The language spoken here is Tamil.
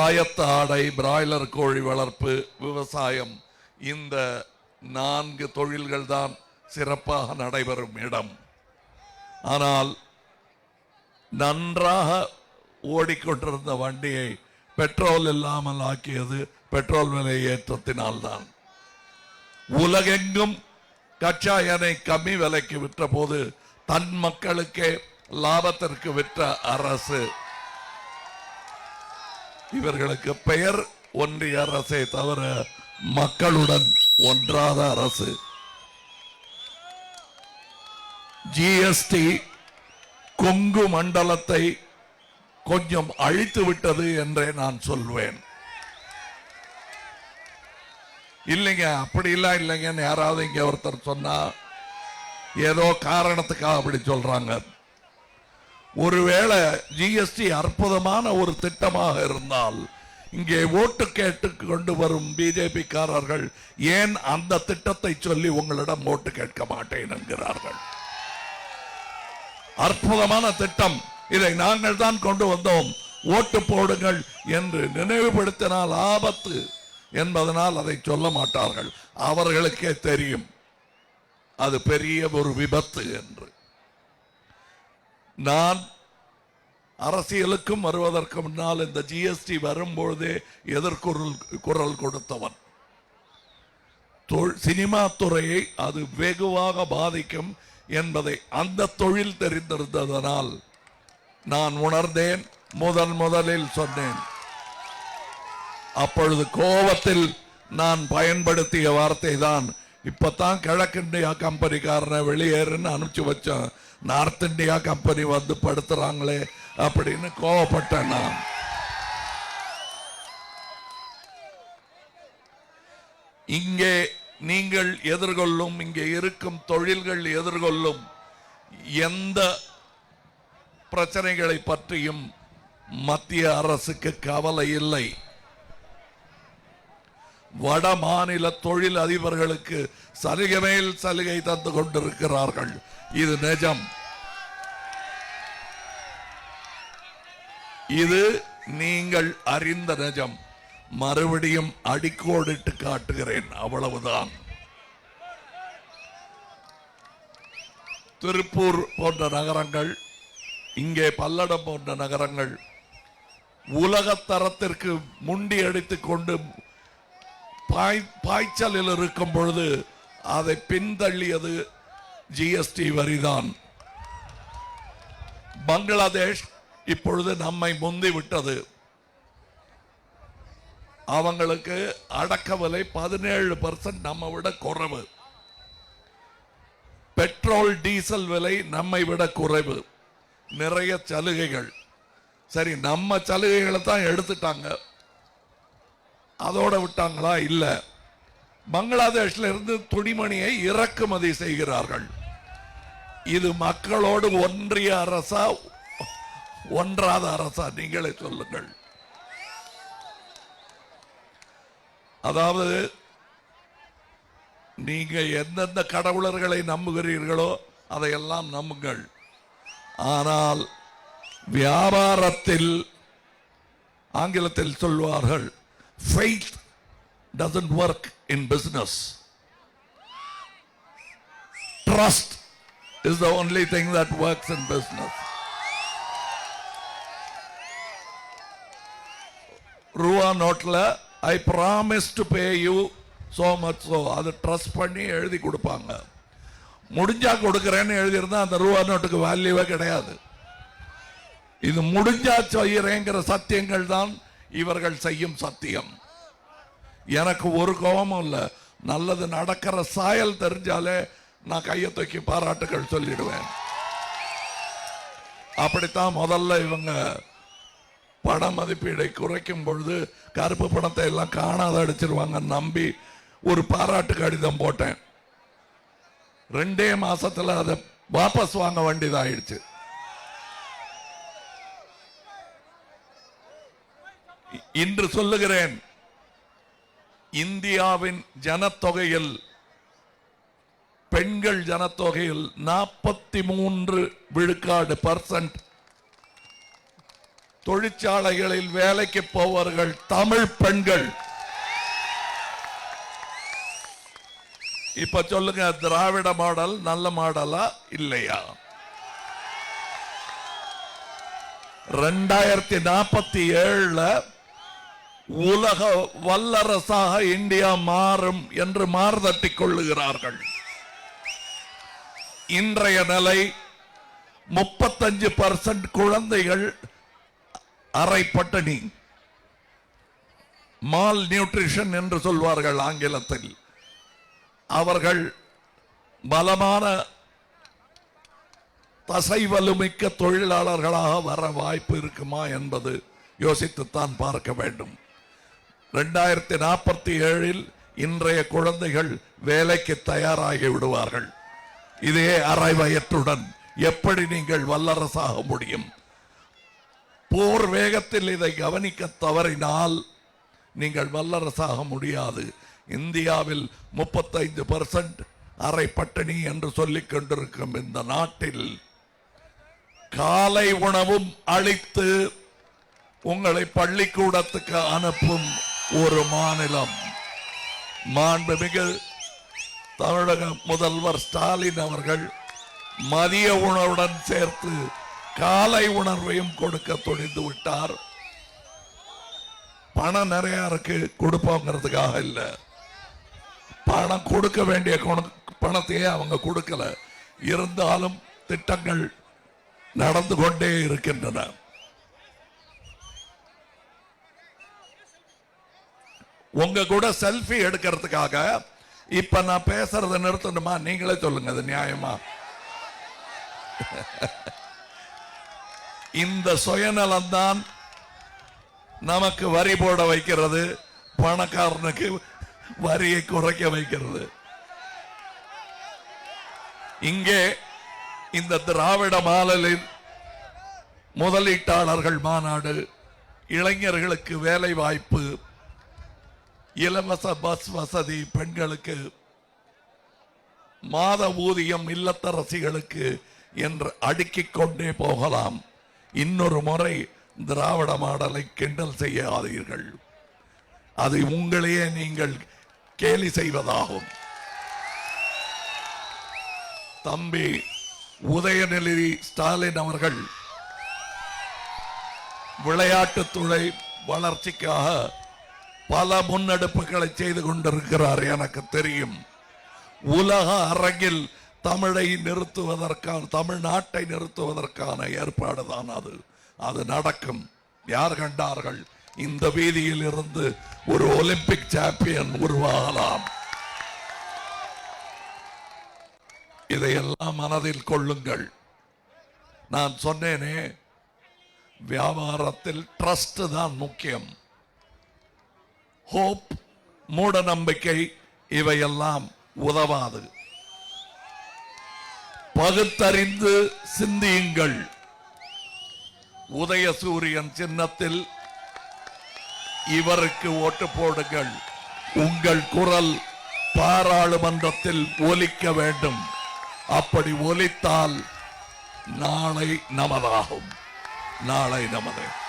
ஆயத்த ஆடை பிராய்லர் கோழி வளர்ப்பு விவசாயம் இந்த நான்கு தொழில்கள் தான் சிறப்பாக நடைபெறும் இடம். ஆனால் நன்றாக ஓடிக்கொண்டிருந்த வண்டியை பெட்ரோல் இல்லாமல் ஆக்கியது பெட்ரோல் விலை ஏற்றத்தினால்தான். உலகெங்கும் கச்சா எண்ணெய் கம்மி விலைக்கு விற்ற போது தன் மக்களுக்கே லாபத்திற்கு விற்ற அரசு இவர்களுக்கு பெயர் ஒன்றிய அரசே தவிர மக்களுடன் ஒன்றாத அரசு. ஜிஎஸ்டி கொங்கு மண்டலத்தை கொஞ்சம் அழித்து விட்டது என்றே நான் சொல்வேன். இல்லைங்க அப்படி இல்ல இல்லைங்கன்னு யாராவது இங்க ஒருத்தர் சொன்னா ஏதோ காரணத்துக்காக அப்படி சொல்றாங்க. ஒருவேளை ஜிஎஸ்டி அற்புதமான ஒரு திட்டமாக இருந்தால் இங்கே ஓட்டு கேட்டு கொண்டு வரும் பிஜேபிக்காரர்கள் ஏன் அந்த திட்டத்தை சொல்லி உங்களிடம் ஓட்டு கேட்க மாட்டேன் என்கிறார்கள். அற்புதமான திட்டம். இதை நாங்கள் தான் கொண்டு வந்தோம். ஓட்டு போடுங்கள் என்று நினைவுபடுத்தினால் ஆபத்து என்பதனால் அதை சொல்ல மாட்டார்கள். அவர்களுக்கே தெரியும். அது பெரிய ஒரு விபத்து என்று. நான் அரசியலுக்கும் வருவதற்கு முன்னால் இந்த ஜிஎஸ்டி வரும்பொழுதே எதிர்குரல் குரல் கொடுத்தவன். சினிமா துறையை அது வெகுவாக பாதிக்கும் என்பதை அந்த தொழில் தெரிந்திருந்ததனால் நான் உணர்ந்தேன் முதன் முதலில் சொன்னேன். அப்பொழுது கோபத்தில் நான் பயன்படுத்திய வார்த்தை தான் இப்பத்தான் கிழக்கு கம்பெனிக்காரனை வெளியேறுன்னு அனுப்பிச்சு வச்சேன். நார்த் இந்தியா கம்பெனி வந்து படுத்துறாங்களே அப்படின்னு கோவப்பட்டேன் நான். இங்கே நீங்கள் எதிர்கொள்ளும் இங்கே இருக்கும் தொழில்கள் எதிர்கொள்ளும் எந்த பிரச்சனைகளை பற்றியும் மத்திய அரசுக்கு கவலை இல்லை. வட மாநில தொழில் அதிபர்களுக்கு சலுகை மேல் சலுகை தந்து கொண்டிருக்கிறார்கள். இது நிஜம். இது நீங்கள் அறிந்த நிஜம். மறுபடியும் அடிக்கோடிட்டு காட்டுகிறேன். அவ்வளவுதான். திருப்பூர் போன்ற நகரங்கள் இங்கே பல்லடம் போன்ற நகரங்கள் உலக தரத்திற்கு முண்டி அடித்துக் கொண்டு பாய் பாய்ச்சலில் இருக்கும் பொழுது அதை பின்தள்ளியது ஜிஎஸ்டி வரிதான். பங்களாதேஷ் இப்பொழுது நம்மை முந்தி விட்டது. அவங்களுக்கு அடக்க விலை பதினேழு பர்சன்ட் நம்ம விட குறைவு. பெட்ரோல் டீசல் விலை நம்மை விட குறைவு. நிறைய சலுகைகள். சரி நம்ம சலுகைகளை தான் எடுத்துட்டாங்க. அதோட விட்டாங்களா? இல்ல. பங்களாதேஷ்ல இருந்து துணிமணியை இறக்குமதி செய்கிறார்கள். இது மக்களோடு ஒன்றிய அரசா? ஒன்றாத அரசா? நீங்களே சொல்லுங்கள். அதாவது நீங்க எந்தெந்த கடவுளர்களை நம்புகிறீர்களோ அதையெல்லாம் நம்புங்கள். ஆனால் வியாபாரத்தில் ஆங்கிலத்தில் சொல்வார்கள் faith doesn't work in business. Trust is the only thing that works in business. ரூபா நோட்ல I promise to pay you so much so அதை ட்ரஸ்ட் பண்ணி எழுதி கொடுப்பாங்க. முடிஞ்சா கொடுக்குறேன்னு எழுதியிருந்தா அந்த ரூபா நோட்டுக்கு வேல்யூவே கிடையாது. இது முடிஞ்சா செய்யறேங்கிற சத்தியங்கள் தான் இவர்கள் செய்யும் சத்தியம். எனக்கு ஒரு கோபமும் இல்லை. நல்லது நடக்கிற சாயல் தெரிஞ்சாலே நான் கையை தூக்கி பாராட்டுகள் சொல்லிடுவேன். அப்படித்தான் முதல்ல இவங்க பண மதிப்பீடை குறைக்கும் பொழுது கருப்பு பணத்தை எல்லாம் காணாத அடிச்சிருவாங்க நம்பி ஒரு பாராட்டு கடிதம் போட்டேன். ரெண்டே மாசத்துல அதை வாபஸ் வாங்க வேண்டியதாயிடுச்சு. இன்று சொல்லுகிறேன் இந்தியாவின் ஜனத்தொகையில் பெண்கள் ஜனத்தொகையில் நாற்பத்தி மூன்று விழுக்காடு பர்சன்ட் தொழிற்சாலைகளில் வேலைக்கு போவார்கள் தமிழ் பெண்கள். இப்ப சொல்லுங்க திராவிட மாடல் நல்ல மாடலா இல்லையா? ரெண்டாயிரத்தி நாற்பத்தி ஏழுல உலக வல்லரசாக இந்தியா மாறும் என்று மாறுதட்டிக் கொள்ளுகிறார்கள். இன்றைய நிலை முப்பத்தஞ்சு பர்சன்ட் குழந்தைகள் அரை பட்டினி மால் நியூட்ரிஷன் என்று சொல்வார்கள் ஆங்கிலத்தில். அவர்கள் பலமான தசை வலுமிக்க தொழிலாளர்களாக வர வாய்ப்பு இருக்குமா என்பது யோசித்துத்தான் பார்க்க வேண்டும். ரெண்டாயிரத்தி நாற்பத்தி ஏழில் இன்றைய குழந்தைகள் வேலைக்கு தயாராகி விடுவார்கள். இதே அரை வயற்றுடன் எப்படி நீங்கள் வல்லரசாக முடியும்? போர் வேகத்தில் இதை கவனிக்க தவறினால் நீங்கள் வல்லரசாக முடியாது. இந்தியாவில் முப்பத்தைந்து பர்சன்ட் அரை பட்டினி என்று சொல்லிக் கொண்டிருக்கும் இந்த நாட்டில் காலை உணவும் அளித்து உங்களை பள்ளிக்கூடத்துக்கு அனுப்பும் ஒரு மாநிலம். மாண்புமிகு தமிழக முதல்வர் ஸ்டாலின் அவர்கள் மதிய உணவுடன் சேர்த்து காலை உணர்வையும் கொடுக்க துணிந்து விட்டார். பணம் நிறைய இருக்கு கொடுப்போங்கிறதுக்காக இல்லை. பணம் கொடுக்க வேண்டிய பணத்தையே அவங்க கொடுக்கல. இருந்தாலும் திட்டங்கள் நடந்து கொண்டே இருக்கின்றன. உங்க கூட செல்ஃபி எடுக்கிறதுக்காக இப்ப நான் பேசுறதை நிறுத்தணுமா? நீங்களே சொல்லுங்க அது நியாயமா? இந்த சுயநலம் தான் நமக்கு வரி போட வைக்கிறது பணக்காரனுக்கு வரியை குறைக்க வைக்கிறது. இங்கே இந்த திராவிட மாடலில் முதலீட்டாளர்கள் மாநாடு இளைஞர்களுக்கு வேலை வாய்ப்பு இலவச பஸ் வசதி பெண்களுக்கு மாத ஊதியம் இல்லத்தரசிகளுக்கு என்று அடுக்கிக் கொண்டே போகலாம். இன்னொரு முறை திராவிட மாடலை கிண்டல் செய்யாதீர்கள். அது உங்களையே நீங்கள் கேலி செய்வதாகும். தம்பி உதயநிதி ஸ்டாலின் அவர்கள் விளையாட்டுத்துறை வளர்ச்சிக்காக பல முன்னெடுப்புகளை செய்து கொண்டிருக்கிறார் எனக்கு தெரியும். உலக அரங்கில் தமிழை நிறுத்துவதற்கான தமிழ்நாட்டை நிறுத்துவதற்கான ஏற்பாடு தான் அது. அது நடக்கும். யார் கண்டார்கள்? இந்த வீதியில் இருந்து ஒரு ஒலிம்பிக் சாம்பியன் உருவாகலாம். இதையெல்லாம் மனதில் கொள்ளுங்கள். நான் சொன்னேனே வியாபாரத்தில் ட்ரஸ்ட் தான் முக்கியம். ஹோப் மூட நம்பிக்கை இவையெல்லாம் உதவாது. பகுத்தறிந்து சிந்தியுங்கள். உதய சூரியன் சின்னத்தில் இவருக்கு ஓட்டு போடுங்கள். உங்கள் குரல் பாராளுமன்றத்தில் ஒலிக்க வேண்டும். அப்படி ஒலித்தால் நாளை நமதாகும். நாளை நமதே.